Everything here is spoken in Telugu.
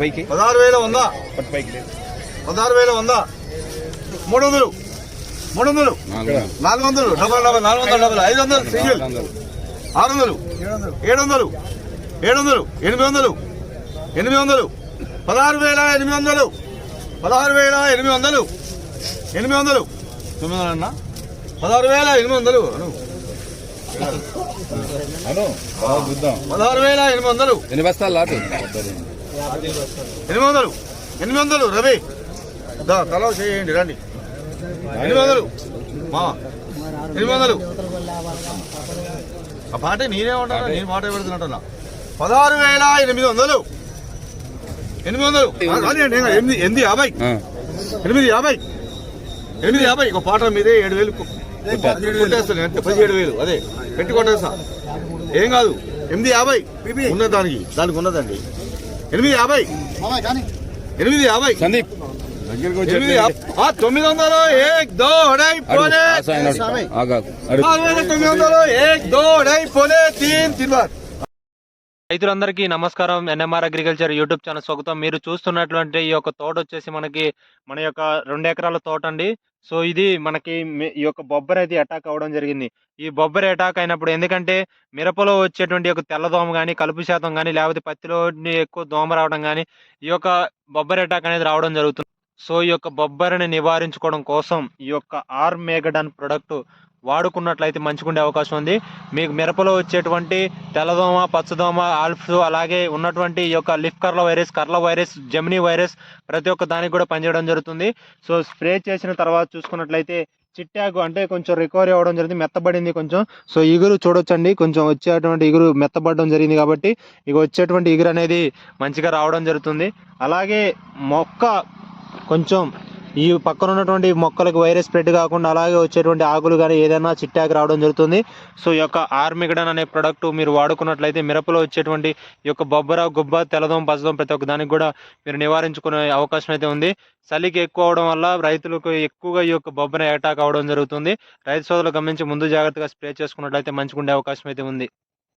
పైకి. పదహారు వేల వంద. పట్టు పైకి లేదు. పదహారు వేల వంద. మూడు వందలు. మూడు వందలు. నాలుగు వందలు. డబల్ డబల్ నాలుగు వందలు డబల్. ఐదు వందలు. సింగిల్. ఆరు వందలు. ఏడు వందలు. ఏడు వందలు. ఎనిమిది వందలు. ఎనిమిది వందలు. పదహారు వేల ఎనిమిది వందలు. పదహారు వేల ఎనిమిది వందలు. ఎనిమిది వందలు. తొమ్మిది వందలు అన్న? పదహారు వేల ఎనిమిది వందలు. అను. పదహారు వేల ఎనిమిది వందలు. ఎన్ని బస్తాలు లాటు? ఎనిమిది వందలు. ఎనిమిది వందలు రవి. దా తల చేయండి రండి. ఎనిమిది వందలు. మా ఎనిమిది వందలు. ఆ పాట నేనే ఉంటాను నేను మాట పెడుతున్నట్టున్నా. పదహారు వేల ఎనిమిది వందలు. ఎనిమిది వందలు. ఎనిమిది ఎనిమిది యాభై. ఎనిమిది యాభై. ఎనిమిది యాభై. ఒక పాట మీదే ఏడు వేలు కొట్టేస్తాను అంటే పదిహేడు వేలు. అదే పెట్టి కొట్టేస్తా. ఏం కాదు. ఎనిమిది యాభై. ఉన్న దానికి దానికి ఉన్నదండి. ఎనిమిది యాభై. ఎనిమిది యాభై. సందీప్. తొమ్మిది వందలు ఏక్ దో అడై పోనే. ఆరు వేల తొమ్మిది వందలు ఏక్ దో అడై పోనే తీన్ తిన్ బార్. రైతులందరికీ నమస్కారం. ఎన్ఎంఆర్ అగ్రికల్చర్ యూట్యూబ్ ఛానల్ స్వాగతం. మీరు చూస్తున్నటువంటి ఈ యొక్క తోట వచ్చేసి మనకి మన యొక్క రెండు ఎకరాల తోట అండి. సో ఇది మనకి ఈ యొక్క బొబ్బరి అయితే అటాక్ అవ్వడం జరిగింది. ఈ బొబ్బరి అటాక్ అయినప్పుడు ఎందుకంటే మిరపలో వచ్చేటువంటి యొక్క తెల్లదోమ కానీ కలుపు శాతం కానీ లేకపోతే పత్తిలో ఎక్కువ దోమ రావడం కానీ ఈ యొక్క బొబ్బరి అటాక్ అనేది రావడం జరుగుతుంది. సో ఈ యొక్క బొబ్బరిని నివారించుకోవడం కోసం ఈ యొక్క ఆర్ మేగడన్ ప్రొడక్ట్ వాడుకున్నట్లయితే మంచిగుండే అవకాశం ఉంది. మీకు మిరపలో వచ్చేటువంటి తెల్లదోమ పచ్చదోమ ఆల్ఫ్స్ అలాగే ఉన్నటువంటి ఈ యొక్క leaf curl virus curl virus gemini virus ప్రతి ఒక్క దానికి కూడా పనిచేయడం జరుగుతుంది. సో స్ప్రే చేసిన తర్వాత చూసుకున్నట్లయితే చిట్టాకు అంటే కొంచెం రికవరీ అవ్వడం జరిగింది మెత్తబడింది కొంచెం. సో ఇగురు చూడొచ్చండి. కొంచెం వచ్చేటువంటి ఇగురు మెత్తబడడం జరిగింది కాబట్టి ఇక వచ్చేటువంటి ఇగురు అనేది మంచిగా రావడం జరుగుతుంది. అలాగే మొక్క కొంచెం ఈ పక్కన ఉన్నటువంటి మొక్కలకు వైరస్ స్ప్రెడ్ కాకుండా అలాగే వచ్చేటువంటి ఆకులు కానీ ఏదైనా చిట్టాకు రావడం జరుగుతుంది. సో ఈ యొక్క ఆర్మిగడన్ అనే ప్రొడక్ట్ మీరు వాడుకున్నట్లయితే మిరపలో వచ్చేటువంటి ఈ యొక్క బొబ్బర గుబ్బ తెల్లదోమ పచ్చదోమ ప్రతి ఒక్క దానికి కూడా మీరు నివారించుకునే అవకాశం అయితే ఉంది. చలికి ఎక్కువ అవడం వల్ల రైతులకు ఎక్కువగా ఈ యొక్క బొబ్బర అటాక్ అవడం జరుగుతుంది. రైతు సోదరులు గమనించి ముందు జాగ్రత్తగా స్ప్రే చేసుకున్నట్లయితే మంచిగా ఉండే అవకాశం అయితే ఉంది.